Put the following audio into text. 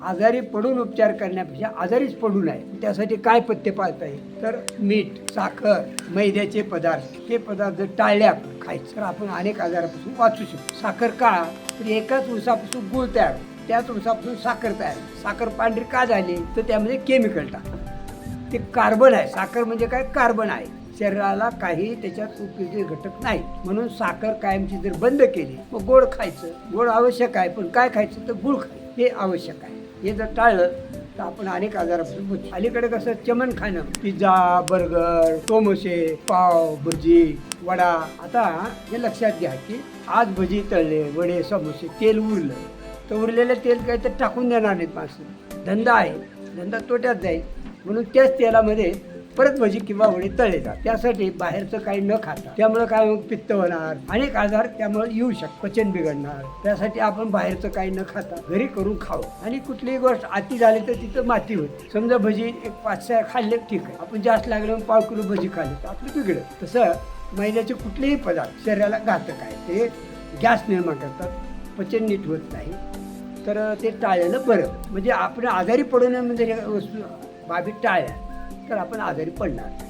आजारी पडून उपचार करण्यापेक्षा आजारीच पडू नये. त्यासाठी काय पथ्य पाळता येईल? तर मीठ साखर मैद्याचे पदार्थ. हे पदार्थ जर टाळले आपण खायचं तर आपण अनेक आजारापासून वाचू शकतो. साखर का तर एकाच उसापासून गुळ तयार. त्याच उसापासून साखर तयार. साखर पांढरी का झाली? तर त्यामध्ये केमिकल टाकतात ते कार्बन आहे. साखर म्हणजे काय? कार्बन आहे. शरीराला काही त्याच्यात उपयोगी घटक नाही म्हणून साखर कायमची जर बंद केली मग गोड खायचं. गोड आवश्यक आहे पण काय खायचं? तर गुळ खायचं हे आवश्यक आहे. हे जर टाळलं तर आपण अनेक आजारापासून बचू. अलीकडे कसं चमन खाणं. पिझ्झा बर्गर टोमोसे पाव भजी वडा. आता हे लक्षात घ्या की आज भजी तळले वडे समोसे तेल उरलं. तर उरलेलं तेल काही तर टाकून देणार नाहीत माणसं. धंदा आहे. धंदा तोट्यात जाईल. म्हणून त्याच तेलामध्ये परत भजी किंवा वडे तळले जातात. त्यासाठी बाहेरचं काही न खाता त्यामुळे काय पित्त होणार अनेक आजार त्यामुळे येऊ शकतात पचन बिघडणार. त्यासाठी आपण बाहेरचं काही न खाता घरी करून खावं. आणि कुठलीही गोष्ट आती झाली तर तिथं माती होईल समजा भजी एक पाच सहा खाल्ले ठीक आहे. आपण जास्त लागलं मग पाव किलो भजी खाल्ली तर आपलं बिघडत तसं मैद्याचे कुठलेही पदार्थ शरीराला घातक आहे. ते गॅस निर्माण करतात पचन नीट होत नाही. तर ते टाळलेलं बरं. म्हणजे आपण आजारी पडू नये म्हणजे वस्तू बाबी टाळल्या. तर आपण आजारी पडणार. नाही